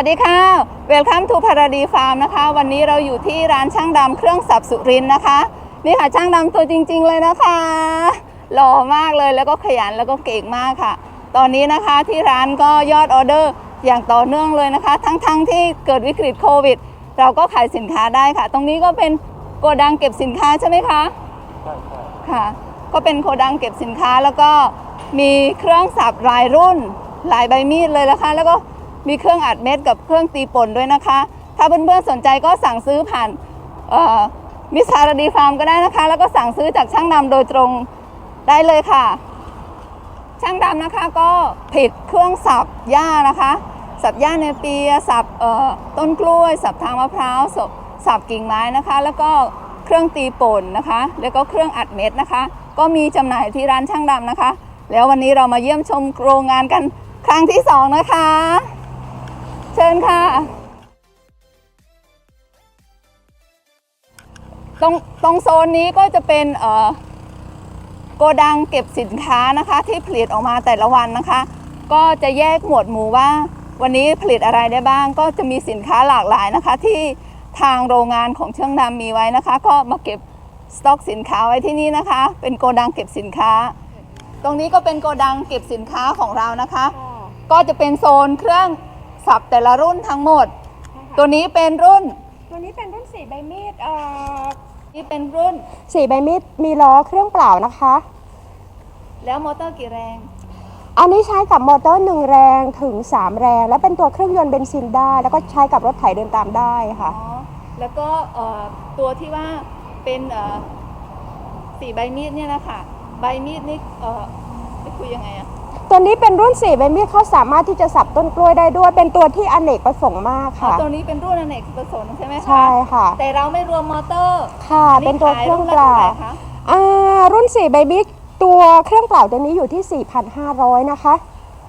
วัสดีค่ะ Welcome to พาราดีฟาร์มนะคะ วันนี้เราอยู่ที่ร้านช่างดำเครื่องสับสุรินทร์นะคะ นี่ค่ะช่างดำตัวจริง ๆ เลยนะคะ หล่อมากเลยแล้วก็ขยันแล้วก็เก่งมากค่ะ ตอนนี้นะคะที่ร้านก็ยอดออเดอร์อย่างต่อเนื่องเลยนะคะ ทั้งๆที่เกิดวิกฤตโควิด เราก็ขายสินค้าได้ค่ะ ตรงนี้ก็เป็นโกดังเก็บสินค้าใช่ไหมคะใช่ใช่ค่ะ ก็เป็นโกดังเก็บสินค้าแล้วก็มีเครื่องสับหลายรุ่น หลายใบมีดเลยนะคะ แล้วก็ มีเครื่องอัดเม็ดกับเครื่องตีป่นด้วยนะคะ ถ้าเพื่อนๆสนใจก็สั่งซื้อผ่านมิสารดีฟาร์มก็ได้นะคะ แล้วก็สั่งซื้อจากช่างดำโดยตรงได้เลยค่ะ ช่างดำนะคะก็ผลิตเครื่องสับหญ้านะคะ สับหญ้าเนเปียสับต้นกล้วย สับทางมะพร้าวสับสับกิ่งไม้นะคะ แล้วก็เครื่องตีป่นนะคะ แล้วก็เครื่องอัดเม็ดนะคะ ก็มีจำหน่ายที่ร้านช่างดำนะคะ แล้ววันนี้เรามาเยี่ยมชมโรงงานกันครั้งที่สองนะคะ ญค่ะ ตรงตรงโซนนี้ก็จะเป็นเอ่อโกดังเก็บสินค้านะคะ ที่ผลิตออกมาแต่ละวันนะคะ ก็จะแยกหมวดหมู่ว่า วันนี้ผลิตอะไรได้บ้าง ก็จะมีสินค้าหลากหลายนะคะ ที่ทางโรงงานของเชื่องดำมีไว้นะคะ ก็มาเก็บสต็อกสินค้าไว้ที่นี่นะคะ เป็นโกดังเก็บสินค้า ตรงนี้ก็เป็นโกดังเก็บสินค้าของเรานะคะ ก็จะเป็นโซนเครื่อง สับแต่ละรุ่นทั้งหมดตัวนี้เป็นรุ่นตัวนี้เป็นรุ่นสีใบมีดเอ่อนี่เป็นรุ่น สีใบมีดมีล้อเครื่องเปล่านะคะ แล้วมอเตอร์กี่แรง อันนี้ใช้กับมอเตอร์หนึ่งแรงถึง 3 แรง และเป็นตัวเครื่องยนต์เบนซินได้ แล้วก็ใช้กับรถไถเดินตามได้ค่ะ อ๋อ แล้วก็เอ่อตัวที่ว่าเป็นเอ่อสีใบมีดเนี่ยนะคะใบมีดนี่เอ่อจะคุยยังไงอะ ตัวนี้เป็นรุ่นสีใบมีดเขาสามารถที่จะสับต้นกล้วยได้ด้วย เป็นตัวที่อเนกประสงค์มากอ๋อค่ะ ตัวนี้เป็นรุ่นอเนกประสงค์ใช่ไหมคะใช่ค่ะ แต่เราไม่รวมมอเตอร์ค่ะอัเป็นตัวเครื่องเปขายล่ารุ่นละท่ไหคะอ่ารุ่นสีใบมีดตัวเครื่องเปล่าตัวนี้อยู่ที่ 4,500 นะคะ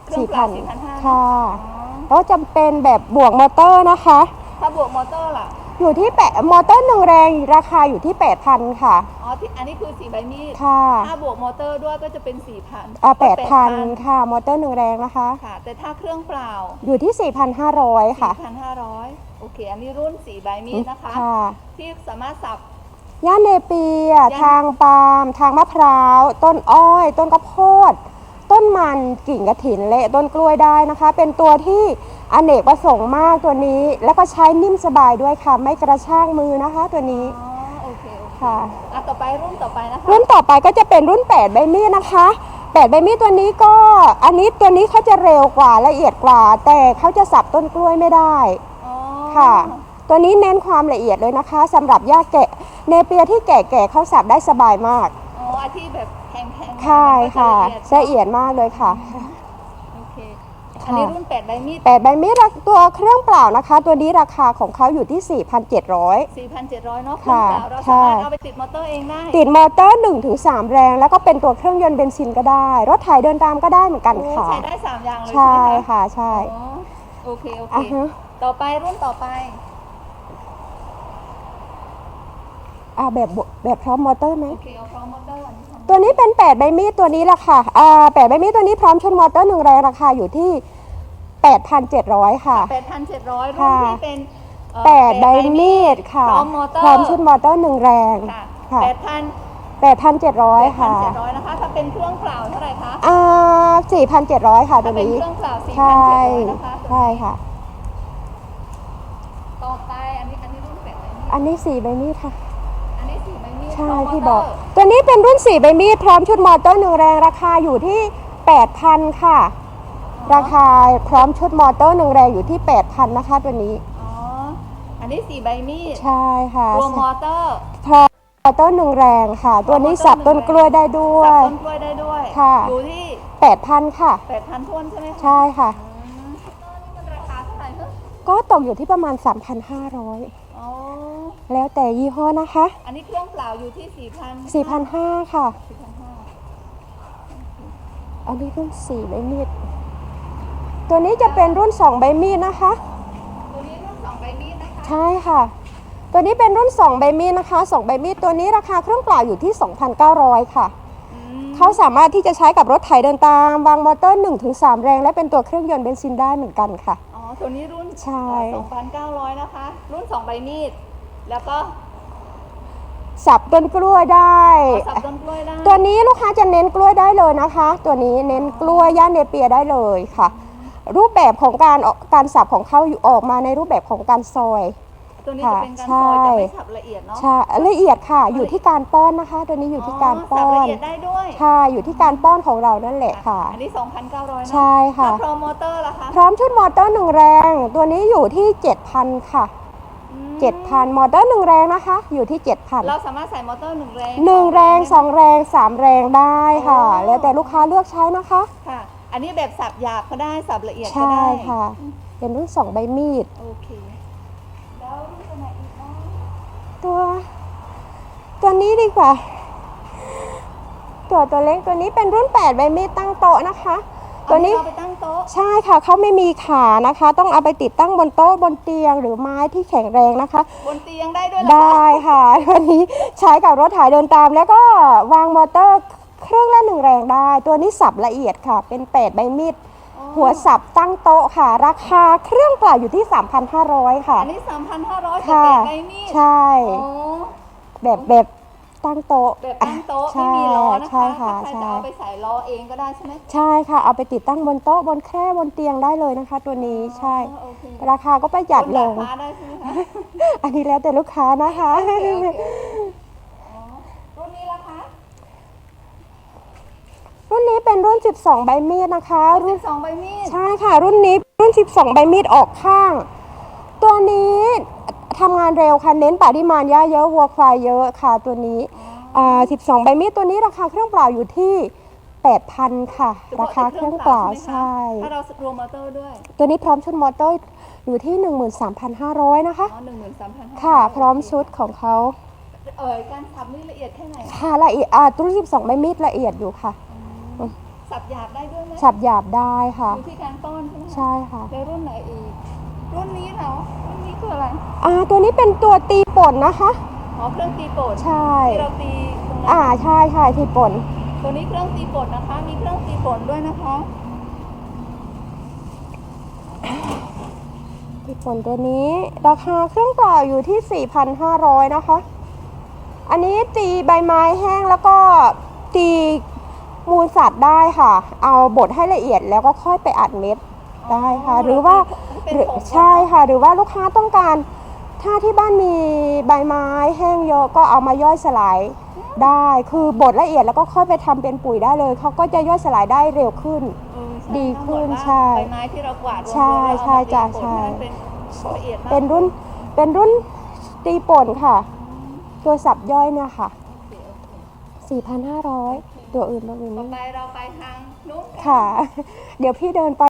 เครื่องเปล่า4,500 4,000ค่ะอ๋อแล้วจะเป็นแบบบวกมอเตอร์นะคะ ถ้าบวกมอเตอร์ล่ะ อยู่ที่แปดมอเตอร์หนึ่งแรงราคาอยู่ที่ 8,000 ค่ะ อ๋อที่อันนี้คือสีใบมีดค่ะถ้าบวกมอเตอร์ด้วยก็จะเป็นสี่พันอ่า8,000 ค่ะ มอเตอร์หนึ่งแรงนะคะ ค่ะ แต่ถ้าเครื่องเปล่าอยู่ที่ 4,500 ค่ะ 4,500 โอเค อันนี้รุ่นสีใบมีดนะคะ ค่ะ ที่สามารถสับ ย่านเนเปีย ย่าน ทางปาล์มทางมะพร้าว ต้นอ้อย ต้นกระโพด ต้นมันกิ่งกระถินและต้นกล้วยได้นะคะ เป็นตัวที่อเนกประสงค์มากตัวนี้ แล้วก็ใช้นิ่มสบายด้วยค่ะ ไม่กระชากมือนะคะตัวนี้อ๋อโอเคโอเคค่ะ อะต่อไปรุ่นต่อไปนะคะรุ่นต่อไปก็จะเป็นรุ่น 8 ใบมีดนะคะ 8 ใบมีดตัวนี้ก็อันนี้ตัวนี้เขาจะเร็วกว่าละเอียดกว่า แต่เขาจะสับต้นกล้วยไม่ได้อ๋อค่ะ ตัวนี้เน้นความละเอียดเลยนะคะสำหรับหญ้าแกะเนเปียที่แก่ๆเขาสับได้สบายมาก อ๋ออันที่แบบ แข็งๆใช่มันก็ค่ะจละเอียดมากเลยค่ะ โอเคค่ะอันนี้รุ่นแปดใบมีด8ใบมีดราตัวเครื่องเปล่านะคะ ตัวนี้ราคาของเขาอยู่ที่ 4,700 4,700เนาะเครื่องเปล่าค่ะเราใช่สามารถเอาไปติดมอเตอร์เองได้ ติดมอเตอร์1-3แรง แล้วก็เป็นตัวเครื่องยนต์เบนซินก็ได้ รถไถเดินตามก็ได้เหมือนกันโอ้ค่ะ ใช้ได้สามอย่างเลยใช่ใช่ไหมคะค่ะ ใช่อ๋อโอเค โอเคอะฮะต่อไปรุ่นต่อไปอ่าแบบบแบบพร้อมมอเตอร์ไหมโอเคเอาพร้อมมอเตอร์อันนี้ค่ะ ตัวนี้เป็น 8 ใบมีดตัวนี้ละค่ะอ่า8ใบมีดตัวนี้พร้อมชุดมอเตอร์หนึ่งแรงราคาอยู่ที่ 8,700 ค่ะ 8,700รุ่นค่ะที่เป็นเอ่อ8 ใบมีดค่ะ พร้อมมอเตอร์พร้อมชุดมอเตอร์หนึ่งแรง ค่ะค่ะ 8,000 8,700 ค่ะ8,700นะคะถ้าเป็นเครื่องเปล่าเท่าไหร่คะอ่า4,700 ค่ะตัถ้าวเป็นนี้ เครื่องเปล่าใช่4,700นะคะใช่ค่ะ ต่อไปอันนี้อันนี้รุ่นแปดใบมีด อันนี้4ใบมีดค่ะอันนี้สี่ ใบมีดใช่พร้มที่มบเตอกร์ตัวนี้เป็นรุ่น 4 ใบมีด พร้อมชุดมอเตอร์หนึ่งแรงราคาอยู่ที่ 8,000 ค่ะ ราคาพร้อมชุดมอเตอร์หนึ่งแรงอยู่ที่ 8,000 นะคะตัวนี้ อ๋อ อันนี้สี่ใบมีดใช่ค่ะรวมมอเตอร์พร้อมมอเตอร์หนึ่งแรงค่ะ ตัวนี้สับต้นกล้วยได้ด้วสับยต้นกล้วยได้ด้วยค่ะ อยู่ที่ 8,000 ค่ะ 8,000ทวนใช่ไหมคะใช่ค่ะอืมนี่มันราคาเท่าไหร่คะก็ตกอยู่ที่ประมาณ 3,500 อ๋อ แล้วแต่ยี่ห้อนะคะ อันนี้เครื่องเปล่าอยู่ที่4,000 4,500 ค่ะ4,500อันนี้รุ่น4ใบมีด ตัวนี้จะเป็นรุ่น 2 ใบมีดนะคะ ตัวนี้รุ่นสองใบมีดนะคะใช่ค่ะ ตัวนี้เป็นรุ่น 2 ใบมีดนะคะ 2 ใบมีดตัวนี้ราคาเครื่องเปล่าอยู่ที่ 2,900 ค่ะ อืมเขาสามารถที่จะใช้กับรถไถเดินตาม วางมอเตอร์ 1-3 แรง และเป็นตัวเครื่องยนต์เบนซินได้เหมือนกันค่ะ อ๋อตัวนี้รุ่นใช่2,900นะคะ รุ่น2ใบมีด แล้วก็สับต้นกล้วยได้ขอสับต้นกล้วยได้ตัวนี้ลูกค้าจะเน้นกล้วยได้เลยนะคะ ตัวนี้เน้นกล้วยย่านเนเปียได้เลยค่ะ รูปแบบของการออกการสับของเขาอยู่ออกมาในรูปแบบของการซอยตัวนี้ค่ะจะเป็นการซอยใช่จะไม่สับละเอียดเนาะใช่ละเอียดค่ะ อยู่ที่การป้อนนะคะ ตัวนี้อยู่ที่การป้สับอละนเอียดได้ด้วยใช่อยู่ที่การป้อนของเรานั่นแหละค่ะ อันนี้2,900นะใช่ค่ะถ้าโปรโมเตอร์ล่ะคะพร้อมชุดมอเตอร์หนึ่งแรง ตัวนี้อยู่ที่7,000ค่ะอืม 7,000 มอเตอร์หนึ่งแรงนะคะ อยู่ที่ 7,000 เราสามารถใส่มอเตอร์หนึ่งแรงหนึ่งแรงได้ไหมสองแรงสามแรงได้ค่ะอ๋อแล้วแต่ลูกค้าเลือกใช้นะคะ ค่ะ อันนี้แบบสับหยาบก็ได้สับละเอียดก็ใช่ได้ค่ะ เป็นรุ่นสองใบมีด โอเค แล้วรุ่นตัวไหนอีกบ้างตัว ตัวนี้ดีกว่า ตัวตัวเล็กตัวนี้เป็นรุ่น 8 ใบมีดตั้งโต๊ะนะคะ ตัวนี้เอาไปตั้งโต๊ะ ใช่ค่ะเขาไม่มีขานะคะ ต้องเอาไปติดตั้งบนโต๊ะบนเตียง หรือไม้ที่แข็งแรงนะคะ บนเตียงได้ด้วยเหรอคะได้ค่ะตัวนี้ใช้กับรถถ่ายเดินตาม แล้วก็วางมอเตอร์เครื่องละหนึ่งแรงได้ ตัวนี้สับละเอียดค่ะ เป็น8ใบมีดอ๋อหัวสับตั้งโต๊ะค่ะ ราคาเครื่องเปล่าอยู่ที่ 3,500 ค่ะ อันนี้ 3,500ค่ะแต่ใบมีดใช่ อ๋อแบบแบบ ตั้งโต๊ะแบบตั้งโต๊ะใช่ไม่มีล้อนะคะใช่ค่ะถ้าใครใช่จะเอาไปใส่ล้อเองก็ได้ใช่ไหมใช่ค่ะ เอาไปติดตั้งบนโต๊ะบนแคร่บนเตียงได้เลยนะคะ ตัวนี้ใช่ อ๋อโอเคราคาก็ประหยัดบนลดางดฟ้าได้ใช่ไหมคะอันนี้แล้วแต่ลูกค้านะคะ โอเคโอเคอ๋อรุ่นนี้ล่ะคะรุ่นนี้เป็นรุ่น 12 ใบมีดนะคะ รุ่นสองใบมีด ใช่ค่ะ รุ่นนี้รุ่น 12 ใบมีดออกข้างตัวนี้ ทำงานเร็วค่ะ เน้นปริมาณหญ้าเยอะวัวควายเยอะค่ะตัวนี้อ่า12ใบมีดตัวนี้ราคาเครื่องเปล่าอยู่ที่ 8,000 ค่ะเฉพราอะคาเครื่องเปล่าใช่ใช่ไหมคะถ้าเรารวมมอเตอร์ด้วย ตัวนี้พร้อมชุดมอเตอร์อยู่ที่ 13,500 นะคะอ๋อหนึ่งหมื่นสามพันห้าค่ะ พร้อมชุดของเขาเออการสับนี่ละเอียดแค่ไหนคะค่ะละเอียดอ่าตัวที่12ใบมีดละเอียดอยู่ค่ะสับหยาบได้ด้วยไหมฉับหยาบได้ค่ะอยู่ที่การป้อนใช่ไหมคะใช่ค่ะแล้วรุ่นไหนอีกรุ่นนี้เหรอรุ่นนี้ คืออะไร อ่า ตัวนี้เป็นตัวตีป่นนะคะ อ๋อ เครื่องตีป่นใช่ ที่เราตีตรงนั้น อ่า ใช่ใช่ตีป่น ตัวนี้เครื่องตีป่นนะคะ มีเครื่องตีป่นด้วยนะคะ ตีป่นตัวนี้ ราคาเครื่องเปล่าอยู่ที่ 4,500 นะคะ อันนี้ตีใบไม้แห้งแล้วก็ตีมูลสัตว์ได้ค่ะ เอาบดให้ละเอียดแล้วก็ค่อยไปอัดเม็ดได้ค่ะ หรือว่า เป็นหรือผงใช่ค่ะ หรือว่าลูกค้าต้องการ ถ้าที่บ้านมีใบไม้แห้งเยอะก็เอามาย่อยสลายได้ คือบดละเอียดแล้วก็ค่อยไปทำเป็นปุ๋ยได้เลย เขาก็จะย่อยสลายได้เร็วขึ้นเออใช่ดีขึ้นทั้งหมดว่าใช่ใบไม้ที่เรากวาดรวมๆใช่แล้วเอามาใช่จ้ะตีป่นใช่ให้มันเป็นละเอียดมากเป็นรุ่นเป็นรุ่นตีป่นค่ะ ตัวสับย่อยเนี่ยค่ะโอเคโอเค4,500 ตัวอื่นตัวอื่นต่อไม่ไปเราไปทางนู้นกันค่ะ เดี๋ยวพี่เดินไป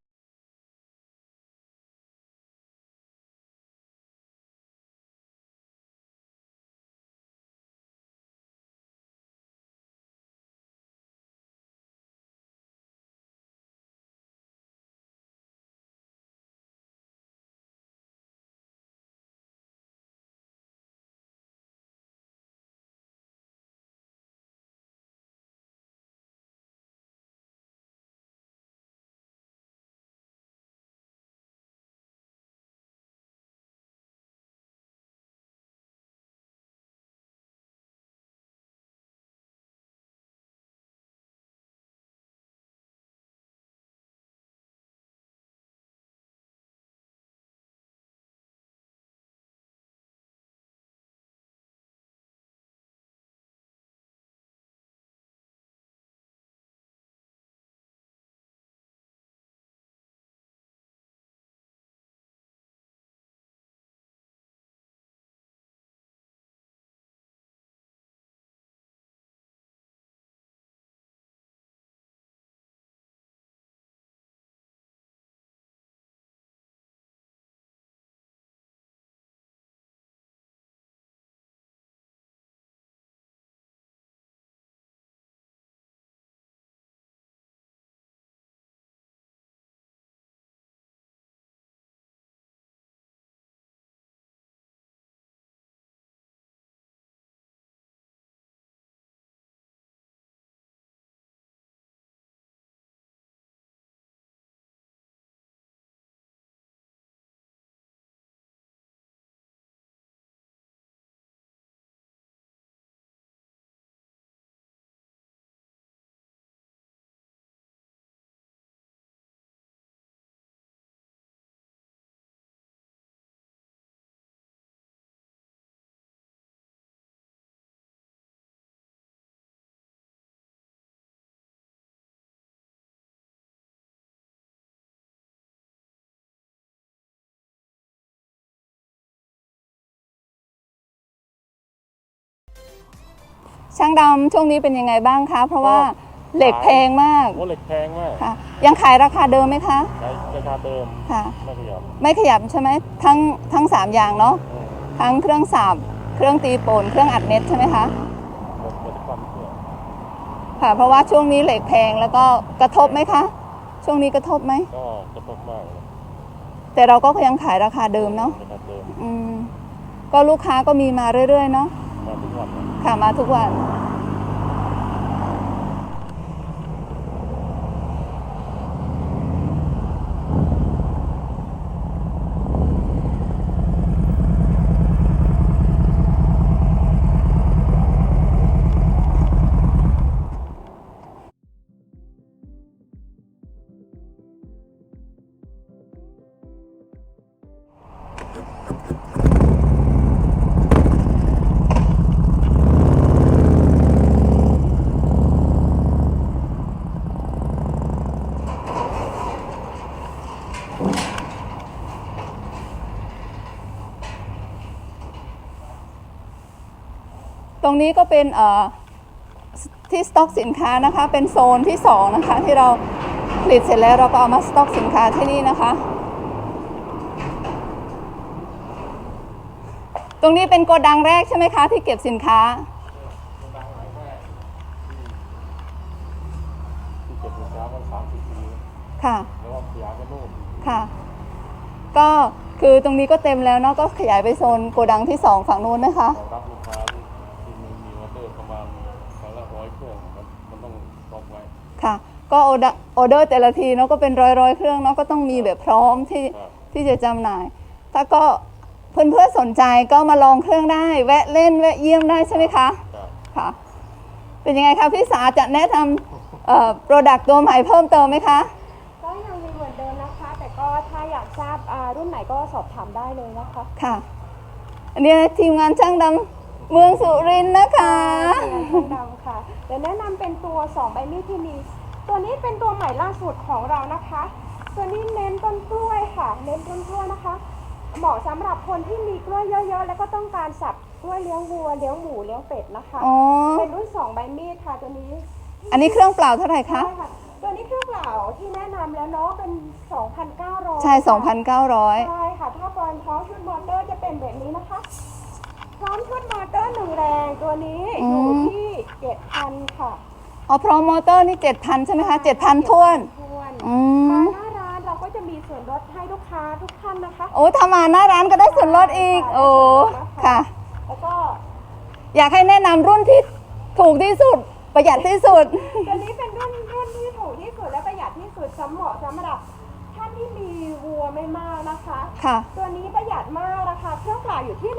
ช่างดำช่วงนี้เป็นยังไงบ้างคะ เพราะว่าก็เหล็กแพงมากโอ้เหล็กแพงมากค่ะ ยังขายราคาเดิมไหมคะใช้ราคาเดิมค่ะ ไม่ขยับไม่ขยับใช่ไหมทั้งทั้งสามอย่างเนาะอืมทั้งเครื่องสับเครื่องตีป่นเครื่องอัดเม็ดใช่ไหมคะหมดหมดความเชื่อค่ะเพราะว่าช่วงนี้เหล็กแพงแล้วก็กระทบไหมคะ ช่วงนี้กระทบไหมก็กระทบมากเลยแต่เราก็ยังขายราคาเดิมเนาะราคาเดิมอืมก็ลูกค้าก็มีมาเรื่อยๆเนาะมาทุกวันนะ ค่ะมาทุกวัน รงนี้ก็เป็นเอ่อที่สต็อกสินค้านะคะ เป็นโซนที่สองนะคะที่เราผลิตเสร็จแล้วเราก็เอามาสต็อกสินค้าที่นี่นะคะ ตรงนี้เป็นโกดังแรกใช่ไหมคะ ที่เก็บสินค้า ที่เก็บสินค้ามันสามสิบปีค่ะแล้วก็ขยายไปนู่นค่ะ ก็คือตรงนี้ก็เต็มแล้วเนาะก็ขยายไปโซนโกดังที่สองฝั่งนู้นนะคะ ค่ะ ก็ออเดอร์ออเดอร์แต่ละทีเนาะก็เป็นร้อยร้อยๆเครื่องเนาะก็ต้องมีแบบพร้อมที่ครับที่จะจำหน่าย ถ้าก็เพื่อนๆสนใจก็มาลองเครื่องได้ แวะเล่นแวะเยี่ยมได้ใช่ไหมคะครับค่ะ เป็นยังไงคะพี่สาจะแนะนำเอ่อโปรดักต์ตัวใหม่เพิ่มเติมไหมคะก็ยังมีเหมือนเดิมนะคะ แต่ก็ถ้าอยากทราบอ่ารุ่นไหนก็สอบถามได้เลยนะคะค่ะอันนี้ทีมงานช่างดำเมืองสุรินทร์นะคะทองดำค่ะ เดี๋ยวแนะนำเป็นตัว2ใบมีดที่มีตัวนี้เป็นตัวใหม่ล่าสุดของเรานะคะ ตัวนี้เน้นต้นกล้วยค่ะ เน้นต้นกล้วยนะคะ เหมาะสำหรับคนที่มีกล้วยเยอะๆ แล้วก็ต้องการสับกล้วยเลี้ยงวัวเลี้ยงหมูเลี้ยงเป็ดนะคะ อ๋อ เป็นรุ่น2ใบมีดค่ะตัวนี้อันนี้เครื่องเปล่าเท่าไหร่คะ ใช่ค่ะ ตัวนี้เครื่องเปล่าที่แนะนำแล้วเนาะเป็น 2,900ใช่ ค่ะ 2,900 ใช่ค่ะ ถ้าตอนพร้อมชุดมอเตอร์จะเป็นแบบนี้นะคะ พร้อมชุดมอเตอร์หนึ่งแรงตัวนี้อือยู่มที่7,000ค่ะอ๋อพร้อมมอเตอร์นี่7,000ใช่ไหมคะ7,000ท้วนท้วนอืมามหน้าร้านเราก็จะมีส่วนลดให้ลูกค้าทุกท่านนะคะ โอ้ถ้ามาหน้าร้านก็ได้ส่วนลดอีก โอ้ค่ะ แล้วก็ อยากให้แนะนำรุ่นที่ถูกที่สุดประหยัดที่สุด ตัวนี้เป็นรุ่นรุ่นที่ถูกที่สุดและประหยัดที่สุดสำเหมาะสำหรับท่านที่มี วัวไม่มากนะคะ ค่ะ ตัวนี้ประหยัดมากราคาเครื่องเปล่าอยู่ที่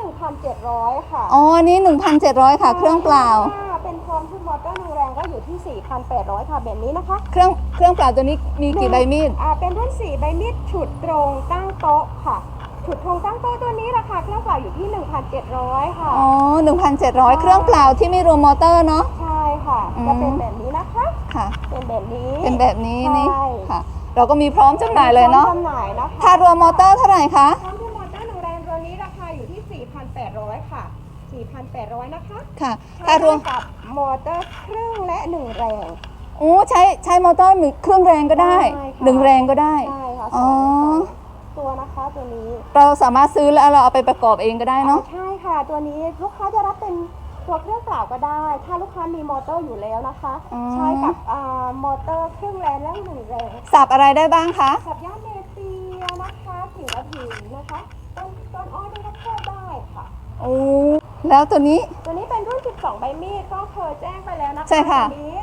1,700 ค่ะอ๋ออันนี้1,700 ค่ะ เครื่องเปล่าถ้เป็นพร้อมชุดมอเตอร์หนึ่งแรงก็อยู่ที่ 4,800 ค่ะแบบนี้นะคะเครื่องเครื่องเปล่าตัวนี้มีกี่ใบมีด อ่าเป็นรุ่น4ใบมีดฉุดตรงตั้งโต๊ะค่ะ ฉุดตรงตั้งโต๊ะตัวนี้ราคาเครื่องเปล่าอยู่ที่ 1,700 ค่ะ อ๋อ 1,700 เครื่องเปล่าที่ไม่รวมมอเตอร์เนาะ ใช่ค่ะอืมจะเป็นแบบนี้นะคะ ค่ะ เป็นแบบนี้ เป็นแบบนี้นี่ใช่ค่ะ เราก็มีพร้อมจำหน่ายเลยเนาะพร้อมจำหน่ายนะคะถ้ารวมมอเตอร์เท่าไหร่คะพร้อมชุดมอเตอร์หนึ่งแรงตัวนี้ราคาอยู่ที่ 4,800 ค่ะ 4,800 นะคะค่ะถ้ารวมกับมอเตอร์ครึ่งและหนึ่งแรงโอ้ใช้ใช้มอเตอร์หนึ่งเครื่องแรงก็ได้ใช่ค่ะหนึ่งแรงก็ได้ใช่ค่ะอ๋อสองตัวนะคะตัวนี้ เราสามารถซื้อแล้วเราเอาไปประกอบเองก็ได้เนาะอ่าใช่ค่ะ ตัวนี้ลูกค้าจะรับเป็น ตัวเครื่องเปล่าก็ได้ ถ้าลูกค้ามีมอเตอร์อยู่แล้วนะคะอ๋อใช้กับอ่ามอเตอร์เครื่องแรงและหนึ่งแรงสับอะไรได้บ้างคะสับย่าเนเปียนะคะถิงกระถินนะคะต้นต้นอ้อยต้นข้าวโพดได้ค่ะ โอ้แล้วตัวนี้ ตัวนี้เป็นรุ่น 12 ใบมีดก็เคยแจ้งไปแล้วนะคะใช่ค่ะตัวนี้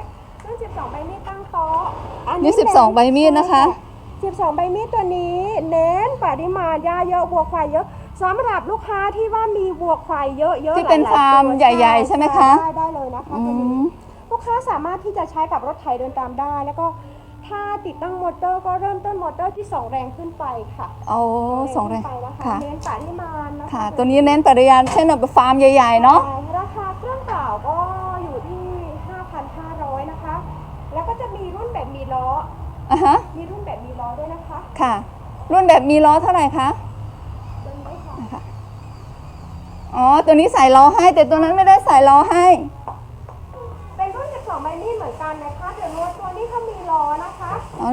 รุ่น 12 ใบมีดตั้งโต๊ะอันี่12ใบมีดนะคะ 12 ใบมีดตัวนี้ เน้นปริมาณหญ้าเยอะวัวควายเยอะ สำหรับลูกค้าที่ว่ามีวัวควายเยอะๆที่เป็นหลยๆฟาร์มตัวใหญ่ๆใช่ไหมคะได้ได้เลยนะคะอืตัวนี้ม ลูกค้าสามารถที่จะใช้กับรถไถเดินตามได้ แล้วก็ถ้าติดตั้งมอเตอร์ก็เริ่มต้นมอเตอร์ที่ 2 แรงขึ้นไปค่ะโอ้สองแรงขึ้นไปนะคะค่ะ เน้นปริมาณนะคะค่ะ ตัวนี้เน้นปริยานเช่นแบบฟาร์มใหญ่ๆเนาะ ใช่ราคาเครื่องเปล่าก็อยู่ที่ 5,500 นะคะ แล้วก็จะมีรุ่นแบบมีล้อ อะฮะ มีรุ่นแบบมีล้อด้วยนะคะ ค่ะ รุ่นแบบมีล้อเท่าไหร่คะ ตัวนี้ค่ะ อ๋อ ตัวนี้ใส่ล้อให้ แต่ตัวนั้นไม่ได้ใส่ล้อให้วนรถตัวนี้เขามีล้อนะคะอ๋อ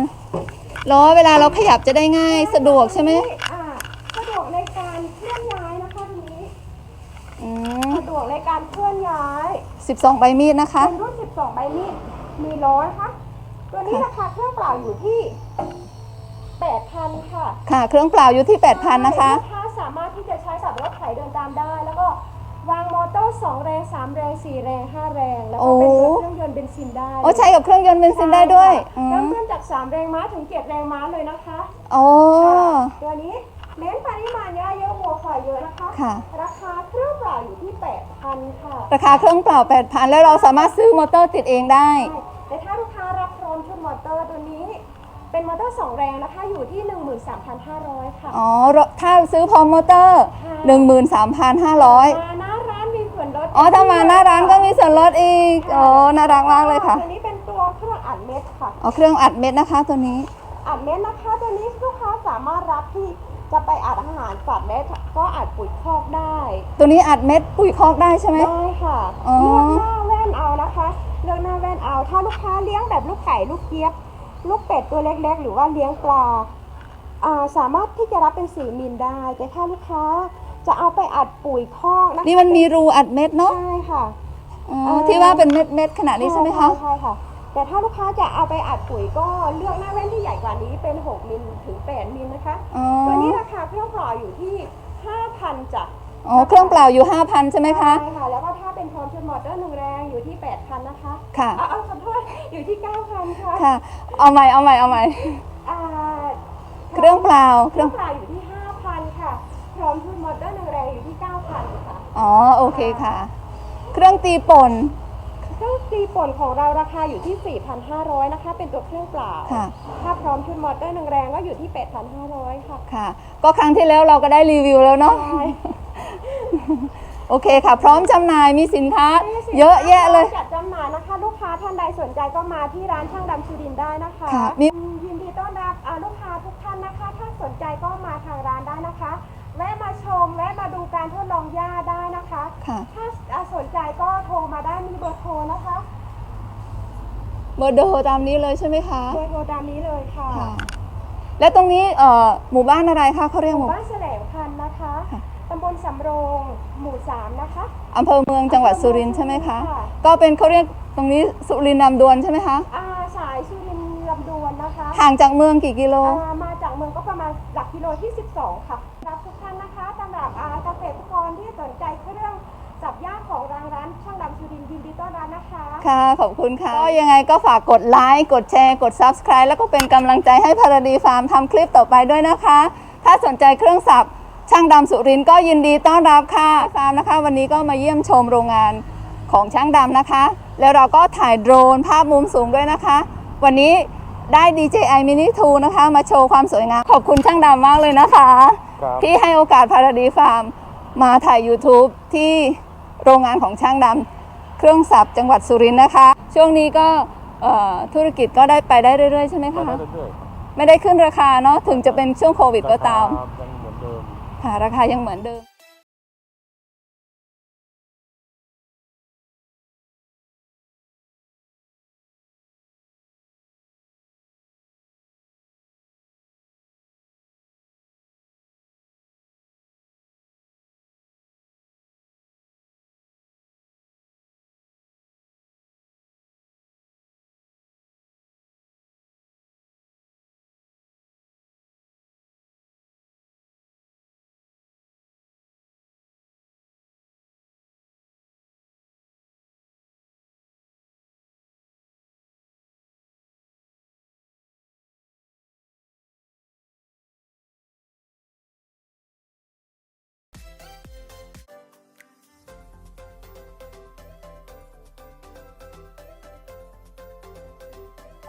ล้อเวลาเราขยับจะได้ง่ายสะดวกใช่ไหมอ่าสะดวกในการเคลื่อนย้ายนะคะทีนี้อืมสะดวกในการเคลื่อนย้าย12 ใบมีดนะคะ เป็นรุ่น12 ใบมีดมีล้อนะคะ ตัวนี้ราคาเครื่องเปล่าอยู่ที่8,000ค่ะ ค่ะ เครื่องเปล่าอยู่ที่8,000นะคะลูกค้าสามารถที่จะใช้สำหรับรถไถเดินตามได้ แล้วก็วางมอเตอร์2แรง3แรง4แรง5แรง แล้วก็เป็นรถเครื่องยนต์เบนซินได้โอ้ใช้กับเครื่องยนต์เบนซินได้ด้วยอืเริ่มมต้นจาก3แรงม้าถึง7แรงม้าเลยนะคะโอ้ตัวนี้เน้นปริมาณเยอะเยอะหัวควายเยอะนะคะค่ะ ราคาเครื่องเปล่าอยู่ที่8,000ค่ะราคาเครื่องเปล่า 8,000 แล้วเราสามารถซื้อมอเตอร์ติดเองได้แต่ถ้าลูกค้ารับพร้อมชุดมอเตอร์ตัวนี้ เป็นมอเตอร์2แรงนะคะอยู่ที่13,500ค่ะ อ๋อ ถ้าซื้อพร้อมมอเตอร์13,500 มาห อ๋อถ้ามาหน้าร้านก็มีส่วนลดอีกโอ้น่ารักมากเลยค่ะ ตัวนี้เป็นตัวเครื่องอัดเม็ดค่ะ อ๋อเครื่องอัดเม็ดนะคะตัวนี้ อัดเม็ดนะคะตัวนี้ลูกค้าสามารถรับที่จะไปอัดอาหารสัตว์ได้ก็อัดปุ๋ยคอกได้ตัวนี้อัดเม็ดปุ๋ยคอกได้ใช่ไหม ได้ค่ะอ๋อ เลือกหน้าแว่นเอานะคะเลือกหน้าแว่นเอาถ้าลูกค้าเลี้ยงแบบลูกไก่ลูกเกี๊ยบ ลูกเป็ดตัวเล็กๆ หรือว่าเลี้ยงปลาอ่าสามารถที่จะรับเป็นสีมิลได้ แต่ถ้าลูกค้า จะเอาไปอัดปุ๋ยคอกนะคะนี่มันมีรูอัดเม็ดเนาะใช่ค่ะอ๋อที่ว่าเป็นเม็ดเม็ดๆขนาดนี้ใช่ไหมคะใช่ค่ะ แต่ถ้าลูกค้าจะเอาไปอัดปุ๋ยก็เลือกหน้าแว่นที่ใหญ่กว่านี้เป็น 6มิลถึง8มิลนะคะอ๋อตัวนี้ราคาเครื่องปล่อยอยู่ที่ 5,000จ้ะอ๋อเครื่องเปล่าอยู่ 5,000 ใช่ไหมคะใช่ค่ะ แล้วก็ถ้าเป็นพร้อมชุดมอเตอร์หนึ่งแรงอยู่ที่ 8,000 นะคะ ค่ะเอาเอาขอโทษอยู่ที่ 9,000 ค่ะ ค่ะ เอาใหม่เอาใหม่เอาใหม่อ่าเครื่องเปล่าเคเครื่รื่อองงปล่อยอยู่ที่5,000ค่ะพ ร้อมชุดมอเตอร์หนึ่งแรงอยู่ที่9,000ค่ะอ๋อโอเคค่ะ เครื่องตีป่นเครื่องตีป่นของเราราคาอยู่ที่ 4,500นะคะ เป็นตัวเครื่องเปล่า ค่ะ ถ้าพร้อมชุดมอเตอร์หนึ่งแรงก็อยู่ที่ 8,500 ค่ะ ค่ะ ก็ครั้งที่แล้วเราก็ได้รีวิวแล้วเนาะใช่ โอเคค่ะ พร้อมจำหน่ายมีสินค้า เยอะแยะเลย จัดจำหน่ายนะคะ ลูกค้าท่านใดสนใจก็มาที่ร้านช่างดำชูดินได้นะคะค่ะมี ยินดีต้อนรับอ่าลูกค้าทุกท่านนะคะ ถ้าสนใจก็มาทางร้านได้นะคะ แวะมาชมแวะมาดูการทดลองหญ้าได้นะคะ ค่ะ ถ้าอ่าสนใจก็โทรมาได้มีเบอร์โทรนะคะเบอร์โดตามนี้เลยใช่ไหมคะเบอร์โทรตามนี้เลยค่ะค่ะ และตรงนี้เอ่อหมู่บ้านอะไรคะเขาเรียกหหมู่มู่บ้านแสลงพันธุ์นะคะค่ะตำบลสำโรงหมู่สามนะคะ อำเภอเมืองจังหวัดสุรินทร์ใช่ไหมคะ ค่ะ ก็เป็นเขาเรียกตรงนี้สุรินทร์นำดวนใช่ไหมคะอ่าสายสุรินทร์ลำดวนนะคะห่างจากเมืองกี่กิโล อ่ามาจากเมืองก็ประมาณหลักกิโลที่ 12 ค่ะ รับทุกท่านนะคะสำหรับอาเกษตรกรที่สนใจเครื่องจับหญ้าของรางร้านช่างดำสุรินยินดีต้อนรับนะคะค่ะ ขอบคุณค่ะ ก็ยังไงก็ฝากกดไลค์กดแชร์กด Subscribe แล้วก็เป็นกำลังใจให้พาราดีฟาร์มทำคลิปต่อไปด้วยนะคะ ถ้าสนใจเครื่องสับช่างดำสุรินก็ยินดีต้อนรับค่ะฟาร์มนะคะ วันนี้ก็มาเยี่ยมชมโรงงานของช่างดำนะคะ แล้วเราก็ถ่ายโดรนภาพมุมสูงด้วยนะคะ วันนี้ได้ DJI Mini 2 นะคะ มาโชว์ความสวยงาม ขอบคุณช่างดำมากเลยนะคะ ครับที่ให้โอกาสพาราดีฟาร์มมาถ่าย YouTube ที่โรงงานของช่างดำเครื่องสับจังหวัดสุรินทร์นะคะ ช่วงนี้ก็เอ่อธุรกิจก็ได้ไปได้เรื่อยๆ ใช่ไหมมาคะได้เรื่อยๆครับไม่ได้ขึ้นราคาเนาะถึงจะเป็นช่วงโควิดก็ตาม รคยังเหมือนเดิม ค่ะราคายังเหมือนเดิม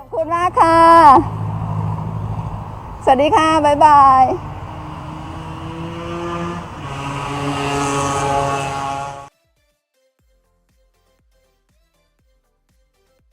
ขอบคุณมากค่ะ สวัสดีค่ะ บ๊ายบาย